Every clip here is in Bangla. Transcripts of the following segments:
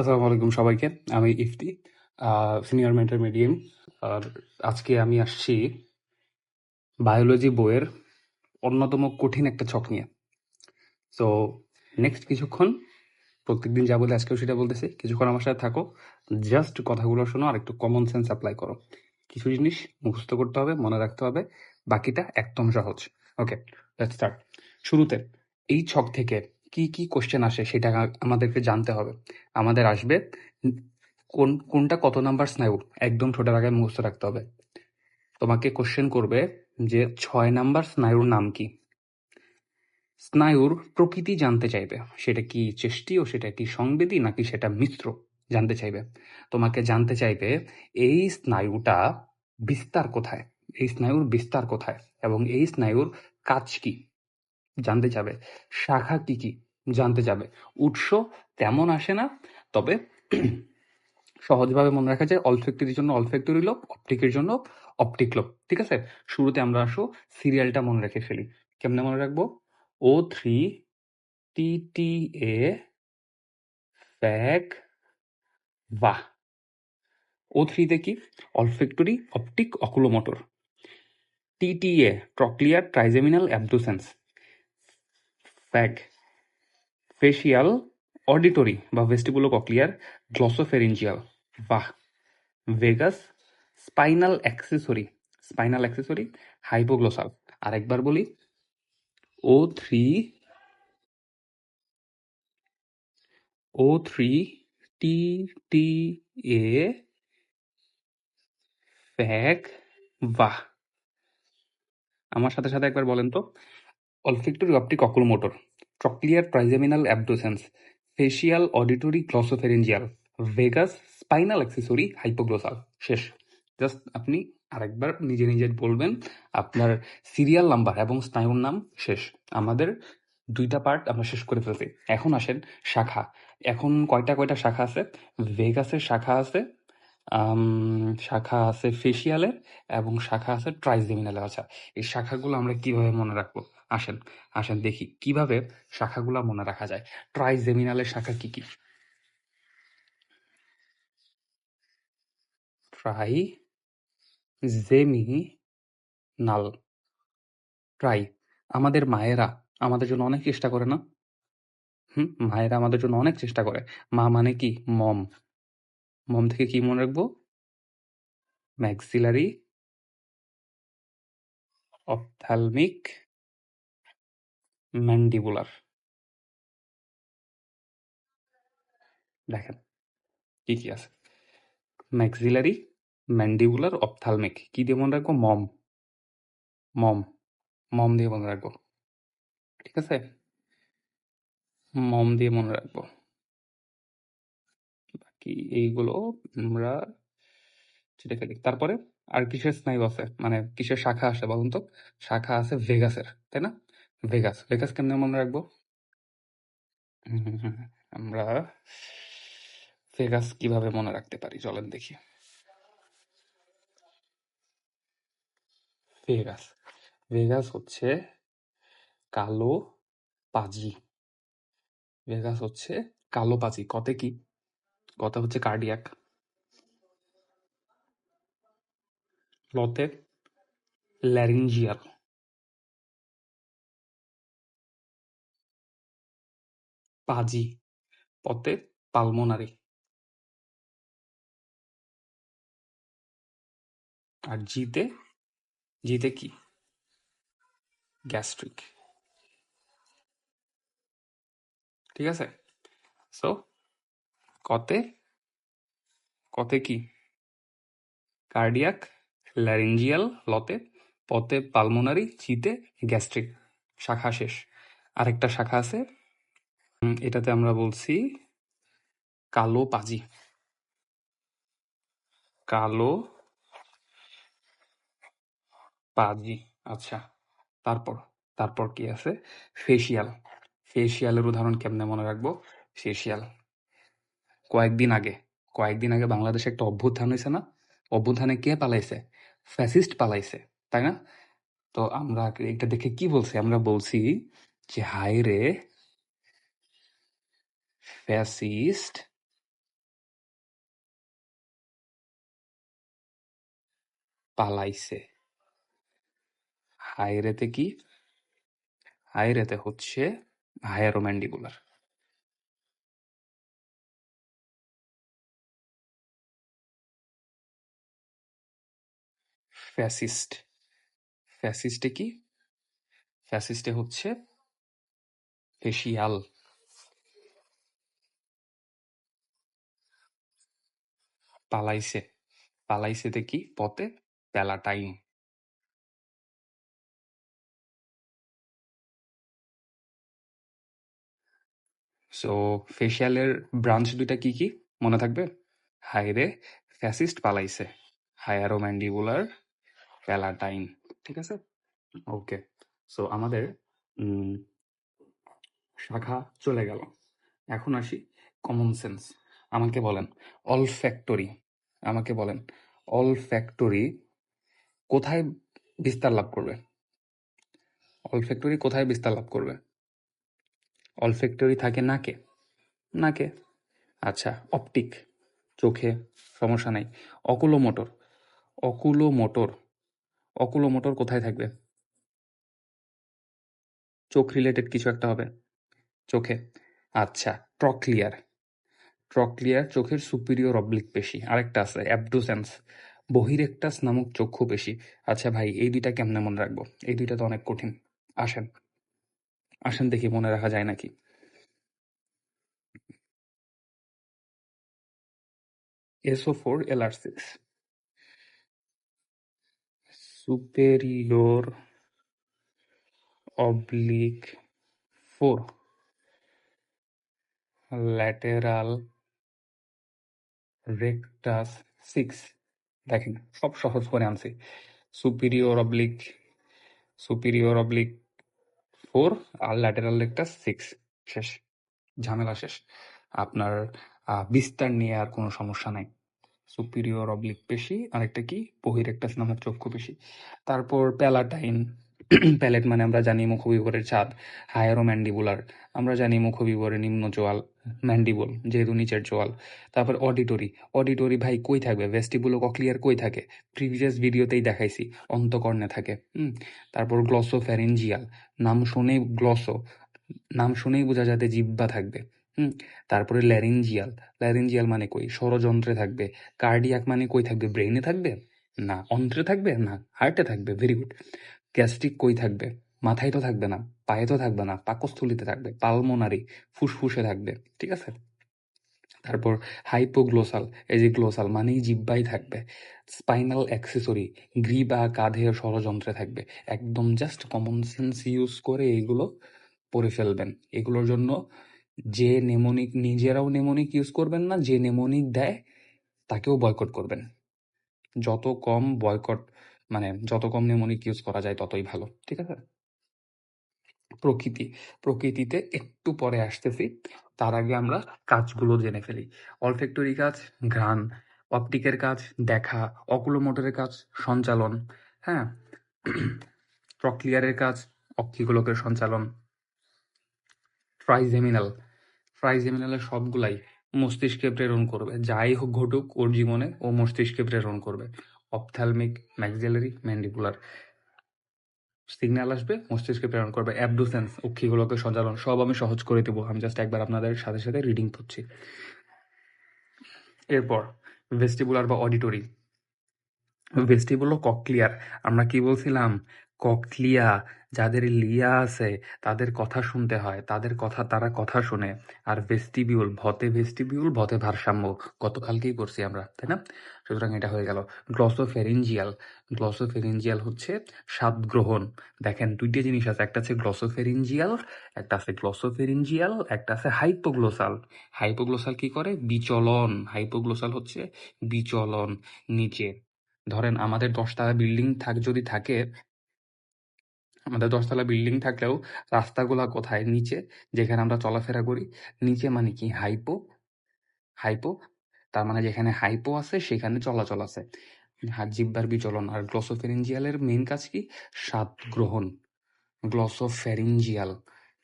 আসসালামু আলাইকুম সবাইকে। আমি ইফতি সিনিয়র মেন্টার মিডিয়াম আর আজকে আমি আসছি বায়োলজি বইয়ের অন্যতম কঠিন একটা ছক নিয়ে। তো নেক্সট কিছুক্ষণ, প্রত্যেকদিন যা বলে আজকেও সেটা বলতেছি। কিছুক্ষণ আমার সাথে থাকো জাস্ট কথাগুলো শোনো আর একটু কমন সেন্স অ্যাপ্লাই করো। কিছু জিনিস মুখস্থ করতে হবে, মনে রাখতে হবে, বাকিটা একদম সহজ। ওকে লেটস স্টার্ট শুরুতে, এই ছক থেকে কি কি কোশ্চেন আসে সেটা আমাদেরকে জানতে হবে। আমাদের আসবে, কোন, কোনটা কত নাম্বার স্নায়ু? একদম ছোটের আগে মুখস্থ রাখতে হবে। তোমাকে কোশ্চেন করবে যে ছয় নাম্বার স্নায়ুর নাম কি? স্নায়ুর প্রকৃতি জানতে চাইবে, সেটা কি চেষ্টীয় সেটা কি সংবেদী নাকি সেটা মিশ্র জানতে চাইবে। তোমাকে জানতে চাইবে এই স্নায়ুটা বিস্তার কোথায়? এই স্নায়ুর বিস্তার কোথায়? এবং এই স্নায়ুর কাজ কি? জানতে চাবে। শাখা কি কি জানতে চাবে। উৎস তেমন আসে না, তবে সহজভাবে মনে রাখা যায় অলফেক্টরির জন্য অলফেক্টরি লোক অপটিকের জন্য অপটিক লোক ঠিক আছে? শুরুতে আমরা আসো সিরিয়ালটা মনে রেখে ফেলি। কেমনে মনে রাখব? ও থ্রি টি টি এ ফ্যাগ বাহ! ও থ্রিতে কি? Olfactory optic oculomotor TTA trochlear trigeminal abducens fag facial auditory বা ভেস্টিবুলো কক্লিয়ার গ্লসোফেরিঞ্জিয়াল বাহ vagus spinal accessory spinal accessory hypoglossal আরেকবার বলি ও থ্রি ও থ্রি টি টি এ ফ্যাগ বাহ। আমার সাথে সাথে একবার বলেন তো olfactory optic oculomotor trochlear trigeminal abducens facial auditory glossopharyngeal vagus spinal accessory hypoglossal. শেষ। জাস্ট আপনি আরেকবার নিজে নিজে বলবেন আপনার সিরিয়াল নাম্বার এবং স্নায়ুর নাম। শেষ। আমাদের দুইটা পার্ট আমরা শেষ করে ফেলছি। এখন আসেন শাখা। এখন কয়টা কয়টা শাখা আছে? ভেগাসের শাখা আছে শাখা আছে ফেসিয়ালের এবং শাখা আছে ট্রাইজেমিনালের। আচ্ছা এই শাখাগুলো আমরা কীভাবে মনে রাখব? আসেন আসেন দেখি কীভাবে শাখাগুলো মনে রাখা যায়। ট্রাইজেমিনালের শাখা কি কি? ট্রাই জেমিনাল ট্রাই আমাদের মায়েরা আমাদের জন্য অনেক চেষ্টা করে না? হুম, মায়েরা আমাদের জন্য অনেক চেষ্টা করে। মা মানে কি? মম। মম থেকে কি মনে রাখব? ম্যাক্সিলারি অপথ্যালমিক ম্যান্ডিবুলার দেখেন, কি কি আছে? ম্যাক্সিলারি ম্যান্ডিবুলার অপথ্যালমিক কি দিয়ে মনে রাখব? মম। মম। মম দিয়ে মনে রাখব। ঠিক আছে? মম দিয়ে মনে রাখব। বাকি এইগুলো আমরা চিটে ফেলি তারপরে আর কিসের স্নায়ু আছে? মানে কিসের শাখা আসে বলুন তো? শাখা আছে ভেগাসের তাই না? ভেগাস ভেগাস কেমনে মনে রাখব? আমরা ভেগাস কীভাবে মনে রাখতে পারি? চলেন দেখি। ভেগাস ভেগাস হচ্ছে কালো পাজি। ভেগাস হচ্ছে কালো পাজি। কতে কি? কথা হচ্ছে কার্ডিয়াক লতে ল্যারিঞ্জিয়াল পাজি পতে পালমোনারি। আর জিতে জিতে কি? গ্যাস্ট্রিক। ঠিক আছে? সো কতে কতে কি? কার্ডিয়াক, ল্যারিঞ্জিয়াল, লতে পতে পালমোনারি, জিতে, গ্যাস্ট্রিক। শাখা শেষ। আরেকটা শাখা আছে এটাতে আমরা বলছি কালো পাজি। কালো পাজি আচ্ছা। তারপর তারপর কি আছে? ফেসিয়াল। ফেসিয়ালের উদাহরণ কেমনে মনে রাখব? ফেসিয়াল। কয়েকদিন আগে কয়েকদিন আগে বাংলাদেশে একটা অভ্যুত্থান হয়েছে না? অভ্যুত্থানে কে পালাইছে? ফ্যাসিস্ট পালাইছে, তাই না? তো আমরা এটা দেখে কি বলছি? আমরা বলছি যে হায় রে Wer sie ist? পালাইছে হায়রেতে কি হায়রেতে হচ্ছে হায়ারোম্যান্ডিবুলার ফ্যাসিস্ট ফ্যাসিস্টে কি ফ্যাসিস্টে হচ্ছে ফেসিয়াল পালাইছে পালাইছেতে কি পথে প্যালাটাইন সো ফেসিয়ালের ব্রাঞ্চ দুইটা কি কি? মনে থাকবে? হাইরে ফ্যাসিস্ট পালাইছে। হায়ারোম্যান্ডিবুলার প্যালাটাইন, ঠিক আছে? ওকে সো আমাদের শাখা চলে গেল। এখন আসি কমন সেন্স আমাকে বলেন, অল ফ্যাক্টরি আমাকে বলেন, অল ফ্যাক্টরি কোথায় বিস্তার লাভ করবে? অল ফ্যাক্টরি কোথায় বিস্তার লাভ করবে? অল ফ্যাক্টরি থাকে নাকে। নাকে? আচ্ছা অপটিক, চোখে সমস্যা নাই। Oculomotor. Oculomotor. Oculomotor কোথায় থাকবে? চোখ রিলেটেড কিছু একটা হবে। চোখে? আচ্ছা ট্রক্লিয়ার ট্রক্লিয়ার চোখের সুপিরিয়র অবলিক পেশি। আরেকটা আছে অ্যাবডোসেন্স বহিরেকটাস নামক চক্ষু পেশি। আচ্ছা ভাই, এই দুইটা কেমনে মনে রাখব? এই দুইটা তো অনেক কঠিন। আসেন। আসেন দেখি মনে রাখা যায় নাকি। S O four six superior oblique 4 lateral rectus 6 দেখেন, সব সহজ করে আনছি। superior oblique superior oblique 4 আর lateral rectus 6 শেষ, ঝামেলা শেষ। আপনার বিস্তার নিয়ে আর কোনো সমস্যা নাই। সুপিরিয়র অবলিক পেশি আরেকটা কি? বহিরেকটাস নামক চক্ষু পেশি তারপর প্যালাটাইন প্যালেট মানে আমরা জানি মুখবিবরের ছাদ, হায়ারো ম্যান্ডিবুলার। আমরা জানি মুখবিবরের নিম্ন জোয়াল, ম্যান্ডিবুল, যেহেতু নিচের চোয়াল তারপর অডিটরি। অডিটরি ভাই কই থাকবে? ভেস্টিবুলো কক্লিয়ার কই থাকে? প্রিভিয়াস ভিডিওতেই দেখাইছি, অন্তকর্ণে থাকে তারপর গ্লসো ফ্যারেঞ্জিয়াল নাম শুনেই গ্লসো, নাম শুনেই বোঝা যাতে জিব্বা থাকবে তারপরে ল্যারিঞ্জিয়াল ল্যারিঞ্জিয়াল মানে কই? ষড়যন্ত্রে থাকবে। কার্ডিয়াক মানে কই থাকবে? ব্রেইনে থাকবে? না, অন্ত্রে থাকবে? না, হার্টে থাকবে। Very good. গ্যাস্ট্রিক কই থাকবে? মাথায় তো থাকবে না, পায়ে তো থাকবে না, পাকস্থলিতে থাকবে, পালমোনারি, ফুসফুসে থাকবে, ঠিক আছে? তারপর হাইপোগ্লোসাল, এই যে গ্লোসাল মানেই জিব্বাই থাকবে। স্পাইনাল অ্যাক্সেসরি গ্রি বা কাঁধে ষড়যন্ত্রে থাকবে। একদম জাস্ট কমন সেন্স ইউজ করে এগুলো পড়ে ফেলবেন। এগুলোর জন্য যে নেমোনিক, নিজেরাও নেমোনিক ইউজ করবেন না, যে নেমোনিক দেয়, তাকেও বয়কট করবেন। যত কম বয়কট মানে যত কম নেমোনিক ইউজ করা যায় ততই ভালো, ঠিক আছে? প্রকৃতি, প্রকৃতিতে একটু পরে আসতেছি, তার আগে আমরা কাজগুলো জেনে ফেলি। অলফ্যাক্টরি কাজ, ঘ্রাণ অপটিকের কাজ, দেখা অকুলোমোটরের কাজ, সঞ্চালন হ্যাঁ? প্রক্লিয়ারের কাজ, অক্ষিগোলকের সঞ্চালন। ট্রাইজেমিনাল ট্রাইজেমিনালের সবগুলাই মস্তিষ্কে প্রেরণ করবে, যাই হোক ঘটুক, ওর জীবনে ও মস্তিষ্কে প্রেরণ করবে। অপথ্যালমিক ম্যাক্সিলারি ম্যান্ডিকুলার সিগন্যাল আসবে, মস্তিষ্কে প্রেরণ করবে অ্যাবডুসেন্স অক্ষিগুলোকে সঞ্চালন, সব আমি সহজ করে দেবো। আমি জাস্ট একবার আপনাদের সাথে সাথে রিডিং করছি। এরপর ভেস্টিবুলার বা অডিটরি ভেস্টিবুলো ককলিয়ার আমরা কি বলছিলাম? ককলিয়া, যাদের লিয়া আছে, তাদের কথা শুনতে হয়। তাদের কথা তারা কথা শুনে। আর ভেস্টিবিউল, ভতে ভেস্টিবিউল, ভতে ভারসাম্য। গতকালকেই করছি আমরা, তাই না? সুতরাং এটা হয়ে গেল। গ্লসোফেরিঞ্জিয়াল। গ্লসোফেরিঞ্জিয়াল হচ্ছে স্বাদ গ্রহণ। দেখেন, দুইটা জিনিস আছে। একটা আছে গ্লসোফেরিঞ্জিয়াল, একটা আছে গ্লসোফেরিঞ্জিয়াল, একটা আছে হাইপোগ্লোসাল। হাইপোগ্লোসাল কি করে? বিচলন। হাইপোগ্লোসাল হচ্ছে বিচলন, নিচে। ধরেন, আমাদের দশতলা বিল্ডিং থাক, যদি থাকে আমাদের দশতলা বিল্ডিং থাকলেও রাস্তাগুলা কোথায়? নিচে, যেখানে আমরা চলাফেরা করি। নিচে মানে কি? হাইপো? হাইপো? তার মানে যেখানে হাইপো আছে, সেখানে চলাচল আছে। হাত জিব্বার বিচলন। আর গ্লসোফেরিঞ্জিয়ালের মেন কাজ কি? স্বাদ গ্রহণ গ্লসোফেরিঞ্জিয়াল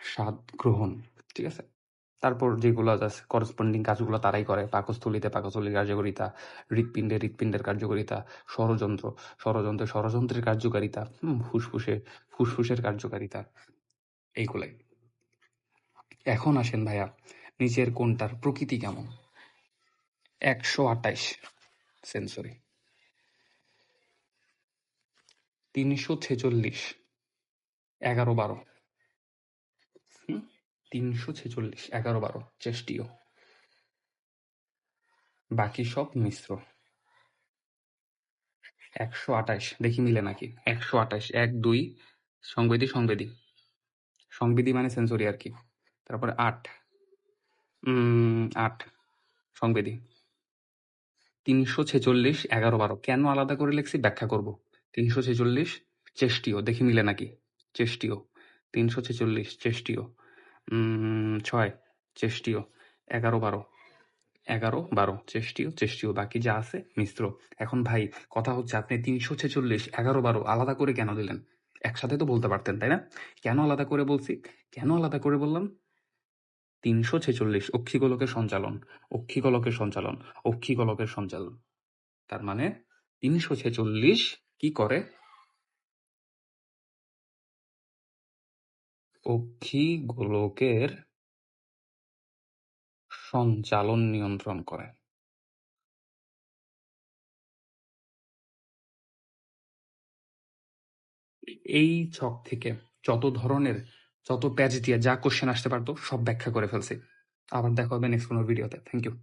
স্বাদ গ্রহণ ঠিক আছে? তারপর যেগুলো করসপন্ডিং কাজগুলো তারাই করে। পাকস্থলিতে পাকস্থলীর কার্যকারিতা, হৃৎপিণ্ডে হৃৎপিণ্ডের কার্যকারিতা, ষড়যন্ত্র, ষড়যন্ত্রে ষড়যন্ত্রের কার্যকারিতা ফুসফুসে, ফুসফুসের কার্যকারিতা, এইগুলাই। এখন আসেন ভাইয়া, নিচের কোনটার প্রকৃতি কেমন? একশো আটাইশ সেন্সরি তিনশো ছেচল্লিশ, এগারো বারো। তিনশো ছেচল্লিশ এগারো বারো চেষ্টিও। বাকি সব মিশ্র। একশো আঠাশ দেখি মিলে নাকি? একশো আঠাশ এক দুই সংবেদী সংবেদী। সংবেদী মানে সেন্সরি আর কি। তারপরে আট। আট সংবেদী। তিনশো ছেচল্লিশ এগারো বারো কেন আলাদা করে লিখছি? ব্যাখ্যা করব। তিনশো ছেচল্লিশ চেষ্টিও দেখি মিলে নাকি? চেষ্টিও। তিনশো ছেচল্লিশ চেষ্টিও। উম, ছয়, চেষ্টিও। এগারো, বারো। এগারো, বারো, চেষ্টিও চেষ্টিও। বাকি যা আছে, মিশ্র। এখন ভাই, কথা হচ্ছে আপনি তিনশো ছেচল্লিশ, এগারো, বারো, আলাদা করে কেন দিলেন? একসাথে তো বলতে পারতেন, তাই না? কেন আলাদা করে বলছি? কেন আলাদা করে বললাম? তিনশো ছেচল্লিশ, অক্ষিগোলকের সঞ্চালন অক্ষিগোলকের সঞ্চালন অক্ষিগোলকের সঞ্চালন। তার মানে তিনশো ছেচল্লিশ কি করে? অক্ষিগোলকের সঞ্চালন নিয়ন্ত্রণ করে। এই ছক থেকে যত ধরনের, যত প্যাচ দিয়ে যা কোশ্চেন আসতে পারতো, সব ব্যাখ্যা করে ফেলছি। আবার দেখা হবে নেক্সট কোনো ভিডিওতে থ্যাংক ইউ